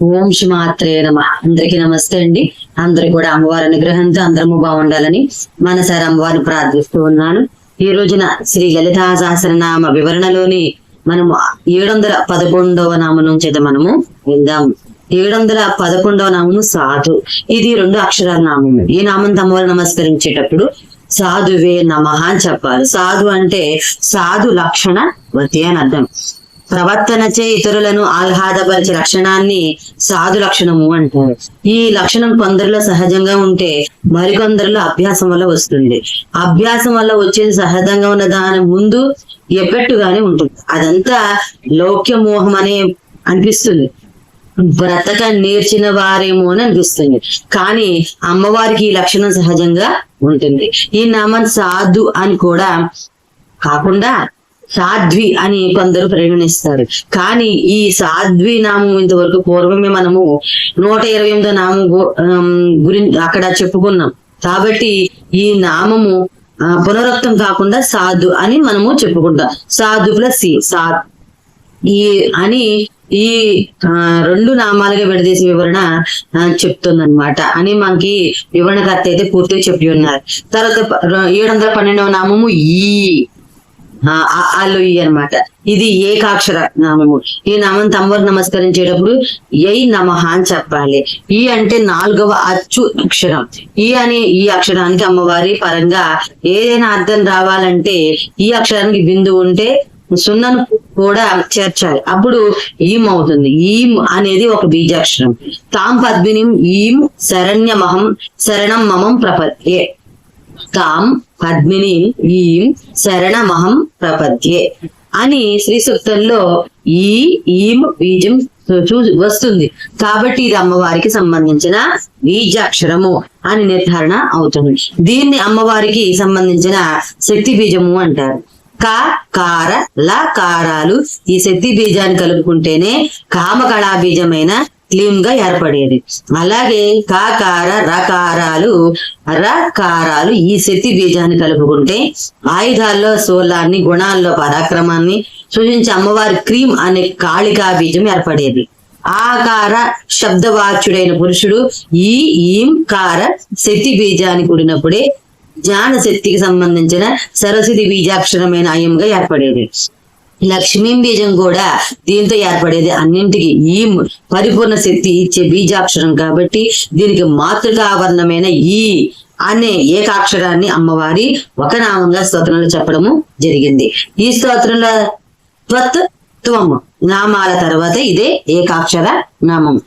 ఓం శ్రీమాత్రే నమ. అందరికీ నమస్తే అండి. అందరు కూడా అమ్మవారి అనుగ్రహంతో అందరము బాగుండాలని మనసారి అమ్మవారిని ప్రార్థిస్తూ ఉన్నాను. ఈ రోజున శ్రీ లలితా సహస్రనామ వివరణలోని మనము ఏడు వందల పదకొండవ నామం నుంచి అయితే మనము విందాము ఏడు వందల పదకొండవ నామము సాధు. ఇది రెండు అక్షరాల నామము. ఈ నామంతో అమ్మవారు నమస్కరించేటప్పుడు సాధువే నమ అని చెప్పాలి. సాధు అంటే సాధు లక్షణ వతి అని అర్థం. ప్రవర్తనచే ఇతరులను ఆహ్లాదపరిచే లక్షణాన్ని సాధు లక్షణము అంటారు. ఈ లక్షణం కొందరిలో సహజంగా ఉంటే మరికొందరిలో అభ్యాసం వల్ల వస్తుంది. అభ్యాసం వల్ల వచ్చేది సహజంగా ఉన్న దాని ముందు ఎఫెక్ట్గానే ఉంటుంది. అదంతా లౌక్య మోహం అనే అనిపిస్తుంది. బ్రతక నేర్చిన వారేమో అని అనిపిస్తుంది. కానీ అమ్మవారికి ఈ లక్షణం సహజంగా ఉంటుంది. ఈ నామం సాధు అని కూడా కాకుండా సాధ్వి అని కొందరు పరిగణిస్తారు. కానీ ఈ సాధ్వి నామం ఇంతవరకు పూర్వమే మనము నూట ఇరవై ఎనిమిదో నామం గురించి అక్కడ చెప్పుకున్నాం. కాబట్టి ఈ నామము పునరుక్తం కాకుండా సాధు అని మనము చెప్పుకుంటాం. సాధు ప్లస్ సి సా ఈ అని ఈ రెండు నామాలుగా విడదీసే వివరణ చెప్తుందన్నమాట. అని మనకి వివరణకర్త అయితే పూర్తిగా చెప్పి ఉన్నారు. తర్వాత ఏడు వందల పన్నెండవ నామము ఈ. అల్లు ఈ అన్నమాట. ఇది ఏకాక్షర నామము. ఈ నామం తమ్మరు నమస్కరించేటప్పుడు ఏ నమః అని చెప్పాలి. ఈ అంటే నాలుగవ అచ్చు అక్షరం. ఈ అనే ఈ అక్షరానికి అమ్మవారి పరంగా ఏదైనా అర్థం రావాలంటే ఈ అక్షరానికి బిందువు ఉంటే సున్నను కూడా చేర్చాలి. అప్పుడు ఈం అవుతుంది. ఈం అనేది ఒక బీజాక్షరం. తాం పద్మినిం ఈం శరణ్యమహం శరణం మమం ప్రపద్యే తాం పద్మిని ఈం శరణమహం ప్రపద్యే అని శ్రీ సూక్తంలో ఈ ఈం బీజం చూ వస్తుంది. కాబట్టి ఇది అమ్మవారికి సంబంధించిన బీజాక్షరము అని నిర్ధారణ అవుతుంది. దీన్ని అమ్మవారికి సంబంధించిన శక్తి బీజము అంటారు. క కార ల కారాలు ఈ శక్తి బీజాన్ని కలుపుకుంటేనే కామకళా బీజమైన క్లీన్గా ఏర్పడేది. అలాగే కాకార రకారాలు రకారాలు ఈ శక్తి బీజాన్ని కలుపుకుంటే ఆయుధాల్లో సోలాన్ని గుణాల్లో పరాక్రమాన్ని సూచించే అమ్మవారి క్రీమ్ అనే కాళికా బీజం ఏర్పడేది. ఆకార శబ్దవాచ్యుడైన పురుషుడు ఈ ఈం కార శక్తి బీజాన్ని కూడినప్పుడే జ్ఞాన శక్తికి సంబంధించిన సరస్వతి బీజాక్షరమైన అయంగా ఏర్పడేది. లక్ష్మీ బీజం కూడా దీంతో ఏర్పడేది అన్నింటికి ఈ పరిపూర్ణ శక్తి ఇచ్చే బీజాక్షరం కాబట్టి దీనికి మాతృకావర్ణమైన ఈ అనే ఏకాక్షరాన్ని అమ్మవారి ఒక నామంగా స్తోత్రంలో చెప్పడము జరిగింది. ఈ స్తోత్రంలో త్వత్ త్వము నామాల తర్వాత ఇదే ఏకాక్షర నామం.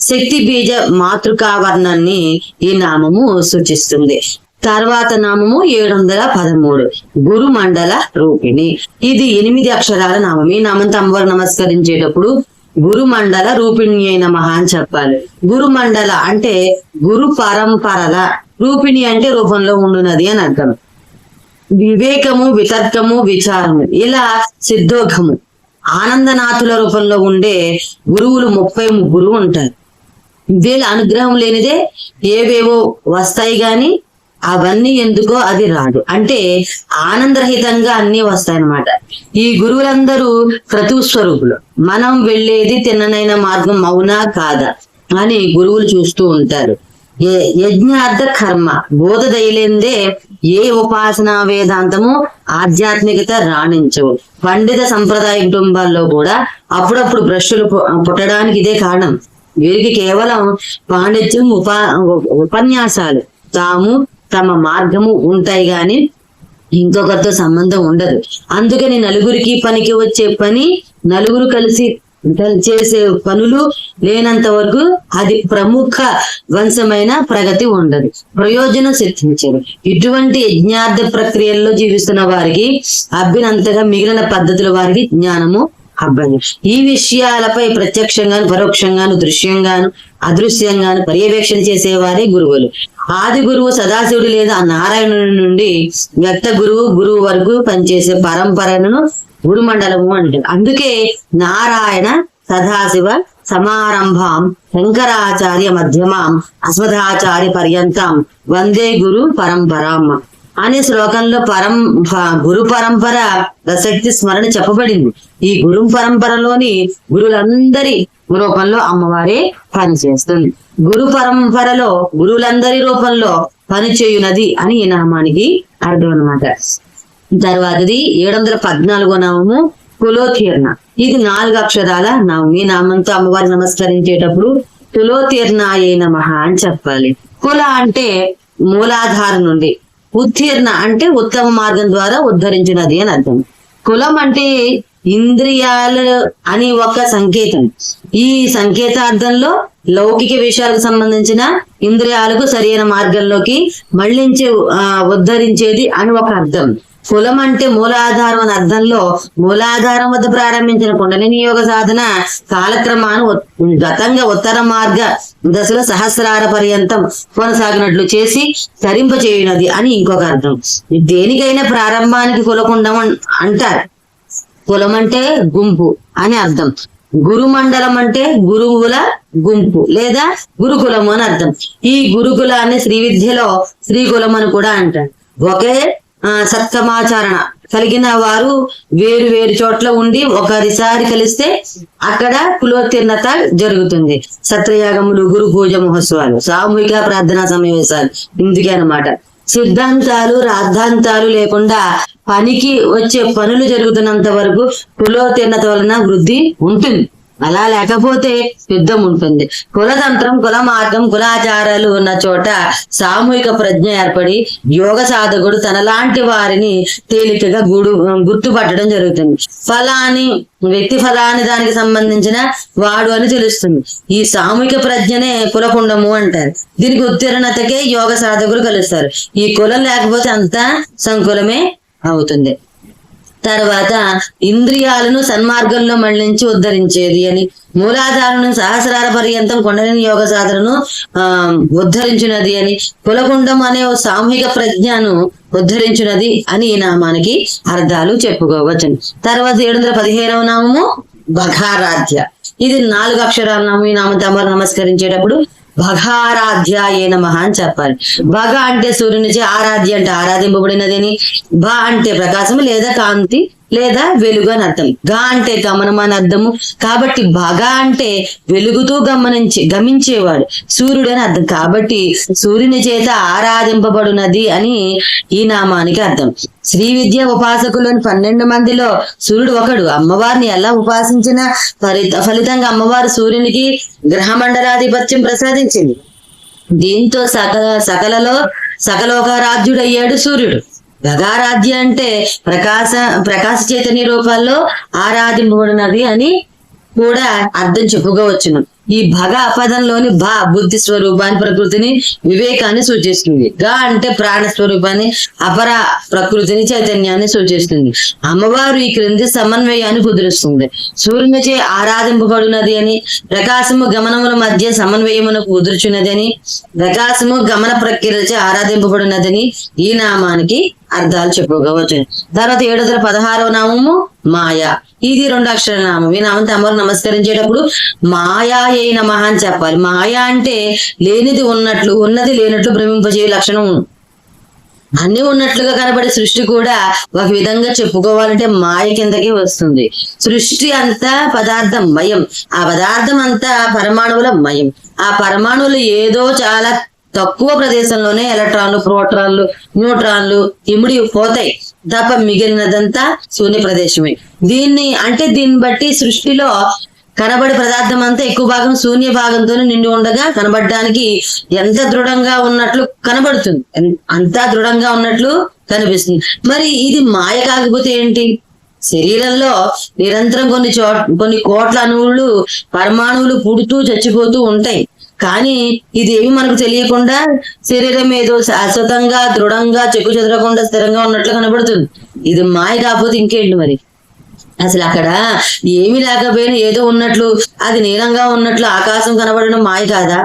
శక్తి బీజ మాతృకావర్ణాన్ని ఈ నామము సూచిస్తుంది. తర్వాత నామము ఏడు వందల పదమూడు. గురు మండల రూపిణి. ఇది ఎనిమిది అక్షరాల నామం. ఈ నామంతో అమ్మవారు నమస్కరించేటప్పుడు గురు మండల రూపిణి అయిన మహా అని చెప్పాలి. గురు మండల అంటే గురు పరంపరల. రూపిణి అంటే రూపంలో ఉండునది అని అర్థం. వివేకము వితర్కము విచారము. ఇలా సిద్ధోఘము ఆనందనాథుల రూపంలో ఉండే గురువులు ముప్పై ముగ్గురు ఉంటారు. వీళ్ళ అనుగ్రహం లేనిదే ఏవేవో వస్తాయి గాని అవన్నీ ఎందుకో అది రాదు. అంటే ఆనందరహితంగా అన్ని వస్తాయన్నమాట. ఈ గురువులందరూ క్రతుస్వరూపులు. మనం వెళ్ళేది తిన్ననైన మార్గం అవునా కాదా అని గురువులు చూస్తూ ఉంటారు. యజ్ఞార్థ కర్మ బోధ దయలేందే ఏ ఉపాసనా వేదాంతము ఆధ్యాత్మికత రాణించవు. పండిత సంప్రదాయ కుటుంబాల్లో కూడా అప్పుడప్పుడు బ్రష్లు పుట్టడానికి ఇదే కారణం. వీరికి కేవలం పాండిత్యం ఉపా ఉపన్యాసాలు. తాము తమ మార్గము ఉంటాయి గాని ఇంకొకరితో సంబంధం ఉండదు. అందుకని నలుగురికి పనికి వచ్చే పని నలుగురు కలిసి చేసే పనులు లేనంత వరకు అది ప్రముఖ వంశమైన ప్రగతి ఉండదు. ప్రయోజనం సిద్ధించదు. ఇటువంటి యజ్ఞార్థ ప్రక్రియల్లో జీవిస్తున్న వారికి అభ్యునంతగా మిగిలిన పద్ధతుల వారికి జ్ఞానము అబ్బదు ఈ విషయాలపై ప్రత్యక్షంగాను పరోక్షంగాను దృశ్యంగాను అదృశ్యంగాను పర్యవేక్షణ చేసేవారే గురువులు. ఆది గురువు సదాశివుడు లేదా నారాయణుడి నుండి వ్యక్త గురువు గురువు వరకు పనిచేసే పరంపరను గురుమండలము అంటారు. అందుకే నారాయణ సదాశివ సమారంభాం శంకరాచార్య మధ్యమాం అస్మదాచార్య పర్యంతం వందే గురు పరంపరాం. అనే శ్లోకంలో పరం ప- గురు పరంపర దశక్తి స్మరణ చెప్పబడింది. ఈ గురు పరంపరలోని గురులందరి రూపంలో అమ్మవారే పనిచేస్తుంది. గురు పరంపరలో గురువులందరి రూపంలో పనిచేయునది అని ఈ నామానికి అర్థం అన్నమాట. తర్వాతది ఏడు వందల పద్నాలుగో నామము కులోతీర్ణ ఇది నాలుగు అక్షరాల నామం. ఈ నామంతో అమ్మవారి నమస్కరించేటప్పుడు కులోతీర్ణ కులోతీర్ణాయే నమః అని చెప్పాలి. కుల అంటే మూలాధారం నుండి. ఉత్తీర్ణ అంటే ఉత్తమ మార్గం ద్వారా ఉద్ధరించినది అని అర్థం. కులం అంటే ఇంద్రియాలు అని ఒక సంకేతం. ఈ సంకేతార్థంలో లౌకిక విషయాలకు సంబంధించిన ఇంద్రియాలకు సరైన మార్గంలోకి మళ్ళించే ఉద్ధరించేది అని ఒక అర్థం. కులం అంటే మూలాధారం అనే అర్థంలో మూలాధారం వద్ద ప్రారంభించిన కుండలిని యోగ సాధన కాలక్రమాను గతంగా ఉత్తర మార్గ దశలో సహస్రార పర్యంతం కొనసాగినట్లు చేసి తరింపచేయునది అని ఇంకొక అర్థం. దేనికైనా ప్రారంభానికి కులకుండం అంటారు. కులం అంటే గుంపు అని అర్థం. గురుమండలం అంటే గురువుల గుంపు లేదా గురుకులము అని అర్థం. ఈ గురుకులాన్ని శ్రీ విద్యలో శ్రీకులం అని కూడా అంటారు. ఒకే సత్కమాచరణ కలిగిన వారు వేరు వేరు చోట్ల ఉండి ఒకరిసారి కలిస్తే అక్కడ కులోత్తీర్ణత జరుగుతుంది. సత్రయాగములు గురు పూజ మహోత్సవాలు సామూహిక ప్రార్థనా సమావేశాలు ఇందుకే అన్నమాట. సిద్ధాంతాలు రాద్ధాంతాలు లేకుండా పనికి వచ్చే పనులు జరుగుతున్నంత వరకు కులోత్తీర్ణత వలన వృద్ధి ఉంటుంది. అలా లేకపోతే యుద్ధం ఉంటుంది. కులతంత్రం కుల మార్గం కులాచారాలు ఉన్న చోట సామూహిక ప్రజ్ఞ ఏర్పడి యోగ సాధకుడు తనలాంటి వారిని తేలికగా గుడు గుర్తుపట్టడం జరుగుతుంది. ఫలాని వ్యక్తి ఫలాని దానికి సంబంధించిన వాడు అని తెలుస్తుంది. ఈ సామూహిక ప్రజ్ఞనే కులకుండము అంటారు. దీనికి ఉత్తీర్ణతకే యోగ సాధకులు కలుస్తారు. ఈ కులం లేకపోతే అంతా సంకులమే అవుతుంది. తర్వాత ఇంద్రియాలను సన్మార్గంలో మళ్ళించి ఉద్ధరించేది అని. మూలాధారను సహస్రార పర్యంతం కొండలిని యోగ సాధనను ఆ ఉద్ధరించినది అని. కులగుండం అనే సామూహిక ప్రజ్ఞను ఉద్ధరించినది అని ఈ నామానికి అర్థాలు చెప్పుకోవచ్చు. తర్వాత ఏడు వందల పదిహేనవ నామము బఘారాధ్య ఇది నాలుగు అక్షరాల నామం. ఈ నామం తమరు నమస్కరించేటప్పుడు భగారాధ్యాయ నమ అని చెప్పాలి. భగ అంటే సూర్యునిచే ఆరాధ్య అంటే ఆరాధింపబడినదని? భ అంటే ప్రకాశం లేదా కాంతి? లేదా వెలుగు అని అర్థం. గా అంటే గమనం అని అర్థము. కాబట్టి బాగా అంటే వెలుగుతూ గమనించి గమించేవాడు సూర్యుడు అని అర్థం. కాబట్టి సూర్యుని చేత ఆరాధింపబడునది అని ఈ నామానికి అర్థం. శ్రీ విద్య ఉపాసకులోని పన్నెండు మందిలో సూర్యుడు ఒకడు. అమ్మవారిని ఎలా ఉపాసించిన ఫలిత ఫలితంగా అమ్మవారు సూర్యునికి గ్రహమండలాధిపత్యం ప్రసాదించింది. దీంతో సకల సకలలో సకలోకరాజ్యుడయ్యాడు సూర్యుడు. గగారాధ్య అంటే ప్రకాశ ప్రకాశ చైతన్య రూపాల్లో ఆరాధింపబడినది అని కూడా అర్థం చెప్పుకోవచ్చును. ఈ భగ అపదంలోని భ బుద్ధి స్వరూపాన్ని ప్రకృతిని వివేకాన్ని సూచిస్తుంది. గ అంటే ప్రాణ స్వరూపాన్ని అపర ప్రకృతిని చైతన్యాన్ని సూచిస్తుంది. అమ్మవారు ఈ క్రింది సమన్వయాన్ని కుదురుస్తుంది. సూర్యునిచే ఆరాధింపబడినది అని ప్రకాశము గమనముల మధ్య సమన్వయమునకు కుదుర్చున్నది అని ప్రకాశము గమన ప్రక్రియలచే ఆరాధింపబడినదని ఈ నామానికి అర్థాలు చెప్పుకోవచ్చు. తర్వాత ఏడు వందల పదహారవ నామము మాయా. ఇది రెండు అక్షర నామం. ఈ నామంతో అమ్మవారు నమస్కరించేటప్పుడు మాయా మాయే నమ అని చెప్పాలి. మాయ అంటే లేనిది ఉన్నట్లు ఉన్నది లేనట్లు భ్రమింపజేయ లక్షణం. అన్ని ఉన్నట్లుగా కనబడే సృష్టి కూడా ఒక విధంగా చెప్పుకోవాలంటే మాయ కిందకి వస్తుంది. సృష్టి అంతా పదార్థం మయం ఆ పదార్థం అంతా పరమాణువుల మయం. ఆ పరమాణువులు ఏదో చాలా తక్కువ ప్రదేశంలోనే ఎలక్ట్రాన్లు ప్రోటాన్లు న్యూట్రాన్లు ఇముడి పోతాయి. తప్ప మిగిలినదంతా శూన్య ప్రదేశమే. దీన్ని అంటే దీన్ని బట్టి సృష్టిలో కనబడే పదార్థం అంతా ఎక్కువ భాగం శూన్య భాగంతోనే నిండి ఉండగా కనబడడానికి ఎంత దృఢంగా ఉన్నట్లు కనబడుతుంది. అంతా దృఢంగా ఉన్నట్లు కనిపిస్తుంది. మరి ఇది మాయ కాకపోతే ఏంటి? శరీరంలో నిరంతరం కొన్ని చో కొన్ని కోట్ల అణువులు పరమాణువులు పుడుతూ చచ్చిపోతూ ఉంటాయి. కానీ ఇదేమి మనకు తెలియకుండా శరీరం ఏదో శాశ్వతంగా దృఢంగా చెక్కు చెదరకుండా స్థిరంగా ఉన్నట్లు కనబడుతుంది. ఇది మాయ కాకపోతే ఇంకేంటి మరి? అసలు అక్కడ ఏమీ లేకపోయినా ఏదో ఉన్నట్లు అది నీలంగా ఉన్నట్లు ఆకాశం కనబడడం మాయ కాదా?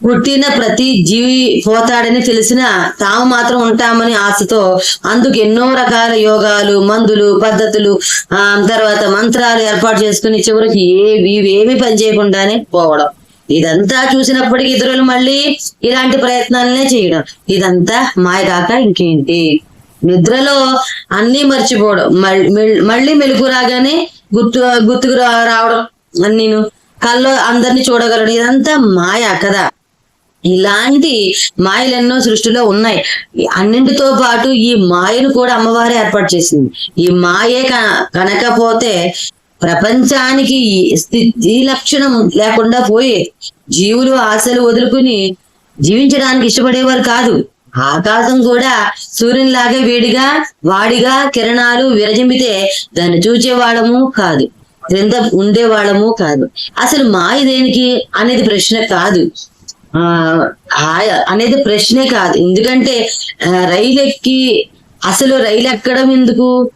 పుట్టిన ప్రతి జీవి పోతాడని తెలిసిన తాము మాత్రం ఉంటామని ఆశతో అందుకు ఎన్నో రకాల యోగాలు మందులు పద్ధతులు ఆ తర్వాత మంత్రాలు ఏర్పాటు చేసుకుని చివరికి ఏవి ఇవేమి పని చేయకుండానే పోవడం. ఇదంతా చూసినప్పటికీ ఇతరులు మళ్ళీ ఇలాంటి ప్రయత్నాలనే చేయడం. ఇదంతా మాయ కాక ఇంకేంటి? నిద్రలో అన్నీ మర్చిపోవడం. మళ్ళీ మళ్ళీ మెలకు రాగానే గుర్తు గుర్తుకు రా- రావడం నేను కళ్ళు అందరినీ చూడగలడు. ఇదంతా మాయ కదా ఇలాంటి మాయలు ఎన్నో సృష్టిలో ఉన్నాయి. అన్నింటితో పాటు ఈ మాయను కూడా అమ్మవారే ఏర్పాటు చేసింది. ఈ మాయే కనకపోతే ప్రపంచానికి ఈ స్థితి లక్షణం లేకుండా పోయి జీవులు ఆశలు వదులుకుని జీవించడానికి ఇష్టపడేవారు కాదు. ఆకాశం కూడా సూర్యునిలాగే వేడిగా వాడిగా కిరణాలు విరజింపితే దాన్ని చూచేవాళ్ళము కాదు. క్రింద ఉండేవాళ్ళము కాదు. అసలు మాయ దేనికి అనేది ప్రశ్న కాదు. ఆ అనేది ప్రశ్నే కాదు. ఎందుకంటే రైలు ఎక్కి అసలు రైలు ఎక్కడం ఎందుకు?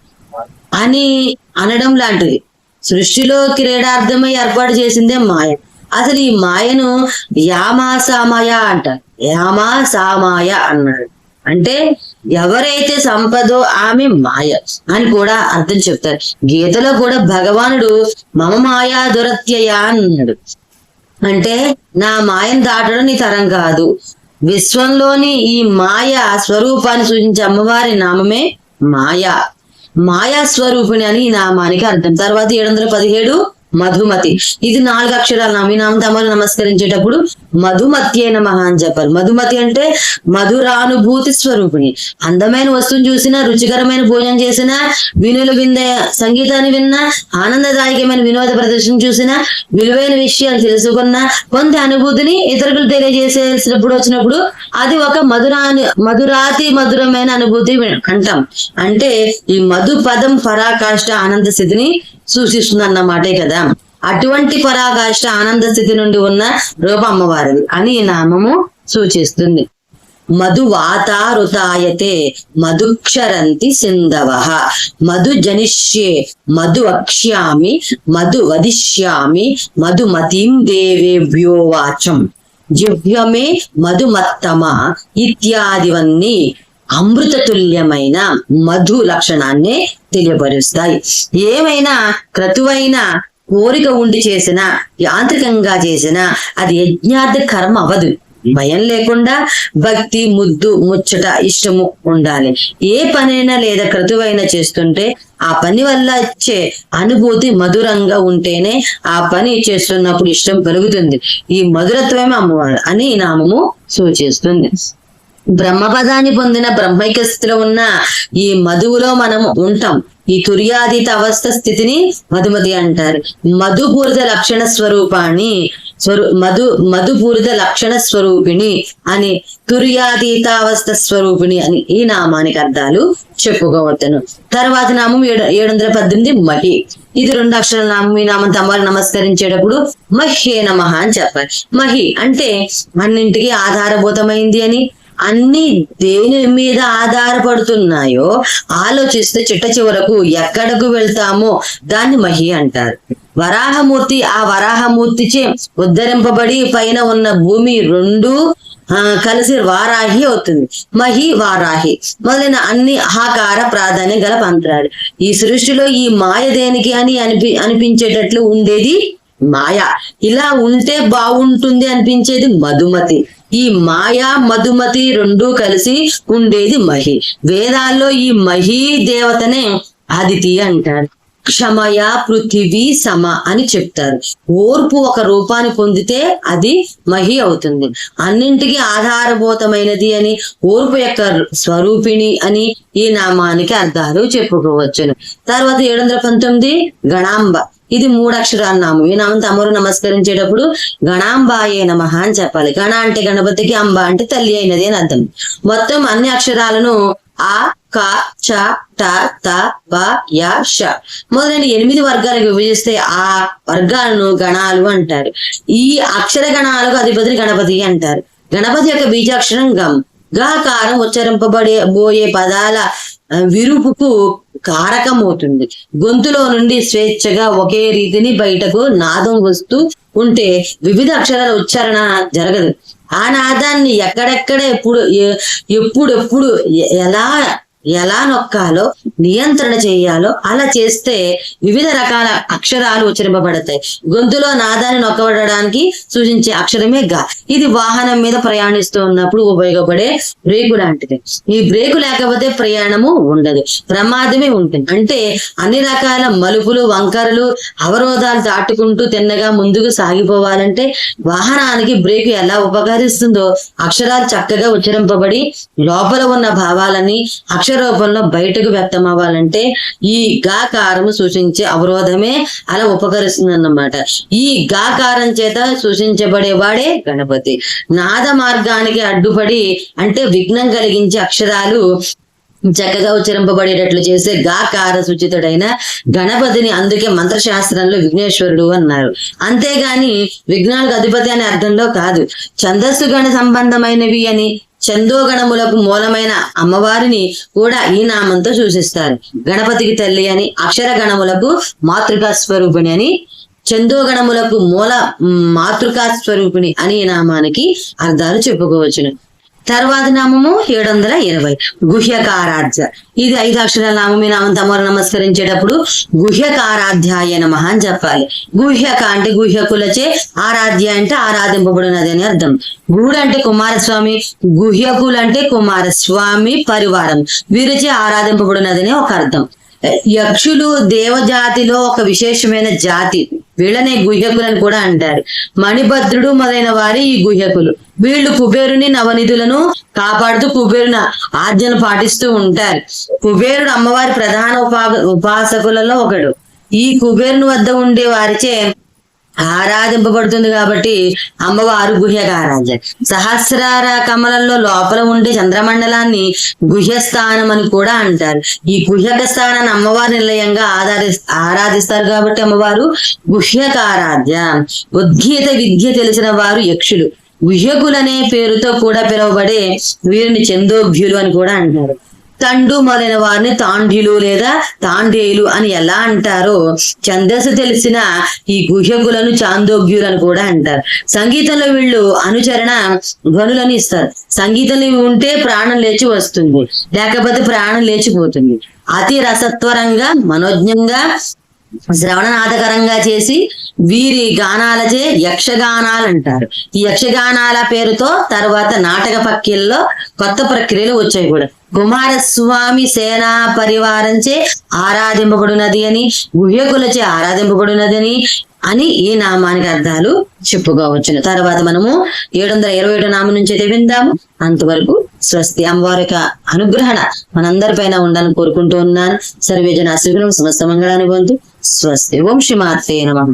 అని అనడం లాంటిది. సృష్టిలో క్రీడార్థమై ఏర్పాటు చేసిందే మాయ. అసలు ఈ మాయను యామాసామాయ అంటారు. యామా సామాయ అన్నాడు. అంటే ఎవరైతే సంపదో ఆమె మాయ అని కూడా అర్థం చెప్తారు. గీతలో కూడా భగవానుడు మమ మాయా దురత్యయ అన్నాడు. అంటే నా మాయను దాటడం నీ తరం కాదు. విశ్వంలోని ఈ మాయ స్వరూపాన్ని సూచించే అమ్మవారి నామమే మాయ. మాయా స్వరూపిణి అని ఈ నామానికి అర్థం. తర్వాత ఏడు వందల పదిహేడు మధుమతి. ఇది నాలుగు అక్షరాలు. నామి తమరు నమస్కరించేటప్పుడు మధుమతి నమ అని చెప్పాలి మధుమతి అంటే మధురానుభూతి స్వరూపిణి. అందమైన వస్తువుని చూసినా రుచికరమైన భోజనం చేసినా వినులు విందే సంగీతాన్ని విన్నా ఆనందదాయకమైన వినోద ప్రదర్శన చూసినా విలువైన విషయాలు తెలుసుకున్నా కొంత అనుభూతిని ఇతరులకు తెలియజేసేసినప్పుడు వచ్చినప్పుడు అది ఒక మధురాని మధురాతి మధురమైన అనుభూతి అంటాం. అంటే ఈ మధు పదం పరాకాష్ట ఆనంద స్థితిని సూచిస్తుంది అన్నమాటే కదా. అటువంటి పరాకాష్ట ఆనంద స్థితి నుండి ఉన్న రూప అమ్మవారిది అని ఈ నామము సూచిస్తుంది. మధు వాతారుతాయతే మధుక్షరంతి సింధవ. మధు జనిష్యే మధు వక్ష్యామి మధు వదిష్యామి మధుమతిం దేవేభ్యో వాచం. జిహ్యమే మధుమత్తమ ఇత్యాదివన్నీ అమృత తుల్యమైన మధు లక్షణాన్ని తెలియపరుస్తాయి. ఏమైనా క్రతువైన కోరిక ఉండి చేసిన యాంత్రికంగా చేసిన అది యజ్ఞార్థ కర్మ అవదు భయం లేకుండా భక్తి ముద్దు ముచ్చట ఇష్టము ఉండాలి. ఏ పనైనా లేదా క్రతువైనా చేస్తుంటే ఆ పని వల్ల వచ్చే అనుభూతి మధురంగా ఉంటేనే ఆ పని చేస్తున్నప్పుడు ఇష్టం కలుగుతుంది ఈ మధురత్వమే అమ్మవారు అని ఈ నామము సూచిస్తుంది. బ్రహ్మపదాన్ని పొందిన బ్రహ్మైక స్థితిలో ఉన్న ఈ మధువులో మనం ఉంటాం. ఈ తుర్యాతీత అవస్థ స్థితిని మధుమతి అంటారు. మధుపూరిత లక్షణ స్వరూపాన్ని స్వరూ మధు మధుపూరిత లక్షణ స్వరూపిణి అని తుర్యాతీత అవస్థ స్వరూపిణి అని ఈ నామానికి అర్థాలు చెప్పుకోవచ్చును. తర్వాత నామం ఏడు ఏడు వందల పద్దెనిమిది మహి. ఇది రెండు అక్షరాల నామం. ఈ నామం తమ్మారు నమస్కరించేటప్పుడు మహ్యే నమ అని చెప్పాలి. మహి అంటే అన్నింటికి ఆధారభూతమైంది అని అన్ని దేని మీద ఆధారపడుతున్నాయో ఆలోచిస్తే చిట్ట చివరకు ఎక్కడకు వెళ్తామో దాన్ని మహి అంటారు. వరాహమూర్తి ఆ వరాహమూర్తిచే ఉద్ధరింపబడి పైన ఉన్న భూమి రెండు ఆ, కలిసి వారాహి అవుతుంది. మహి వారాహి మొదలైన అన్ని ఆహాకార ప్రాధాన్యం గల పంత్రాలు ఈ సృష్టిలో ఈ మాయ దేనికి అని అనిపి అనిపించేటట్లు ఉండేది మాయ. ఇలా ఉంటే బాగుంటుంది అనిపించేది మధుమతి. ఈ మాయా మధుమతి రెండు కలిసి ఉండేది మహి. వేదాల్లో ఈ మహీ దేవతనే అదితి అంటారు. క్షమయ పృథివీ సమ అని చెప్తారు. ఓర్పు ఒక రూపాన్ని పొందితే అది మహి అవుతుంది. అన్నింటికి ఆధారభూతమైనది అని ఓర్పు యొక్క స్వరూపిణి అని ఈ నామానికి అర్థాలు చెప్పుకోవచ్చును. తర్వాత ఏడు వందల పంతొమ్మిది గణాంబ. ఇది మూడు నామం ఈ నామం తమరు నమస్కరించేటప్పుడు గణాంబాయే నమ అని చెప్పాలి. గణ అంటే గణపతికి అంబ అంటే తల్లి అయినది అని అర్థం. మొత్తం అన్ని అక్షరాలను ఆ క చ ట త బ య ష. మొదలైన ఎనిమిది వర్గాలకు విభజిస్తే ఆ వర్గాలను గణాలు అంటారు. ఈ అక్షర గణాలకు అధిపతిని గణపతి అంటారు. గణపతి యొక్క బీజాక్షరం గం. గాకారం ఉచ్చరింపబడే బోయే పదాల విరుపుకు కారకమవుతుంది. గొంతులో నుండి స్వేచ్ఛగా ఒకే రీతిని బయటకు నాదం వస్తూ ఉంటే వివిధ అక్షరాల ఉచ్చారణ జరగదు. ఆ నాదాన్ని ఎక్కడెక్కడ ఎప్పుడు ఎ- ఎప్పుడెప్పుడు ఎలా ఎలా నొక్కాలో నియంత్రణ చేయాలో అలా చేస్తే వివిధ రకాల అక్షరాలు ఉచ్చరింపబడతాయి. గొంతులో నాదాన్ని నొక్కబడడానికి సూచించే అక్షరమే గా. ఇది వాహనం మీద ప్రయాణిస్తూ ఉన్నప్పుడు ఉపయోగపడే బ్రేకు లాంటిది. ఈ బ్రేకు లేకపోతే ప్రయాణము ఉండదు. ప్రమాదమే ఉంటుంది. అంటే అన్ని రకాల మలుపులు వంకరలు అవరోధాలు దాటుకుంటూ తిన్నగా ముందుకు సాగిపోవాలంటే వాహనానికి బ్రేకు ఎలా ఉపకరిస్తుందో అక్షరాలు చక్కగా ఉచ్చరింపబడి లోపల ఉన్న భావాలని అక్షరూపంలో బయటకు వ్యక్తం అవ్వాలంటే ఈ గాకారము సూచించే అవరోధమే అలా ఉపకరిస్తుంది అన్నమాట ఈ గాకారం చేత సూచించబడేవాడే గణపతి. నాద మార్గానికి అడ్డుపడి అంటే విఘ్నం కలిగించే అక్షరాలు చక్కగా ఉచ్చరింపబడేటట్లు చేసే గాకార సూచితుడైన గణపతిని అందుకే మంత్రశాస్త్రంలో విఘ్నేశ్వరుడు అన్నారు. అంతేగాని విఘ్నాలకు అధిపతి అనే అర్థంలో కాదు. ఛందస్సు గణ సంబంధమైనవి అని చందోగణములకు మూలమైన అమ్మవారిని కూడా ఈ నామంతో సూచిస్తారు. గణపతికి తల్లి అని అక్షర గణములకు మాతృకా స్వరూపిణి అని చందోగణములకు మూల మాతృకా స్వరూపిణి అని ఈ నామానికి అర్థాలు చెప్పుకోవచ్చును. తర్వాత నామము ఏడు వందల ఇరవై. గుహ్యకారాధ్య. ఇది ఐదు అక్షరాల నామమే. నామం తమరు నమస్కరించేటప్పుడు గుహ్యకారాధ్యాయ నమ అని చెప్పాలి. గుహ్యక అంటే గుహ్యకులచే ఆరాధ్య అంటే ఆరాధింపబడినది అని అర్థం. గుహుడు అంటే కుమారస్వామి గుహ్యకులు అంటే కుమారస్వామి పరివారం. వీరిచే ఆరాధింపబడినదని ఒక అర్థం. యక్షులు దేవజాతిలో ఒక విశేషమైన జాతి. వీళ్ళనే గుహ్యకులని కూడా అంటారు. మణిభద్రుడు మొదలైన వారి ఈ గుహ్యకులు. వీళ్ళు కుబేరుని నవనిధులను కాపాడుతూ కుబేరుని ఆజ్ఞను పాటిస్తూ ఉంటారు. కుబేరుడు అమ్మవారి ప్రధాన ఉపా ఉపాసకులలో ఒకడు. ఈ కుబేరుని వద్ద ఉండే వారిచే ఆరాధింపబడుతుంది కాబట్టి అమ్మవారు గుహ్యకారాధ్య సహస్రార కమలంలో లోపల ఉండే చంద్రమండలాన్ని గుహ్యస్థానం అని కూడా అంటారు. ఈ గుహ్యక స్థానాన్ని అమ్మవారి నిలయంగా ఆధారి ఆరాధిస్తారు కాబట్టి అమ్మవారు గుహ్యకారాధ్య. ఉద్గీత విద్య తెలిసిన వారు యక్షులు. గుహ్యకులనే పేరుతో కూడా పిలువబడే వీరిని చందోభ్యులు అని కూడా అంటారు. తండు మొదలైన వారిని తాండ్యులు లేదా తాండేయులు అని ఎలా అంటారో ఛందస్సు తెలిసిన ఈ గుహ్యకులను చాందోగ్యులను కూడా అంటారు. సంగీతంలో వీళ్ళు అనుచరణ ధ్వనులను ఇస్తారు. సంగీతం ఉంటే ప్రాణం లేచి వస్తుంది. లేకపోతే ప్రాణం లేచిపోతుంది. అతి రసత్వరంగా మనోజ్ఞంగా శ్రవణనాథకరంగా చేసి వీరి గానాలచే యక్షగానాలు అంటారు. ఈ యక్షగానాల పేరుతో తర్వాత నాటక ప్రక్రియల్లో కొత్త ప్రక్రియలు వచ్చాయి కూడా. కుమారస్వామి సేనా పరివారంచే ఆరాధింపబడినది అని గుహ్యకులచే ఆరాధింపబడినది అని అని ఈ నామానికి అర్థాలు చెప్పుకోవచ్చును. తర్వాత మనము ఏడు వందల ఇరవై ఏడు నామం నుంచి అయితే విందాము. అంతవరకు స్వస్తి అమ్మవారి యొక్క అనుగ్రహణ మనందరిపైన ఉండాలని కోరుకుంటూ ఉన్నాను. సర్వేజన అశ్వినం సమస్త మంగళాన్ని పొందు స్వస్తి ఓం శ్రీమాతే నమః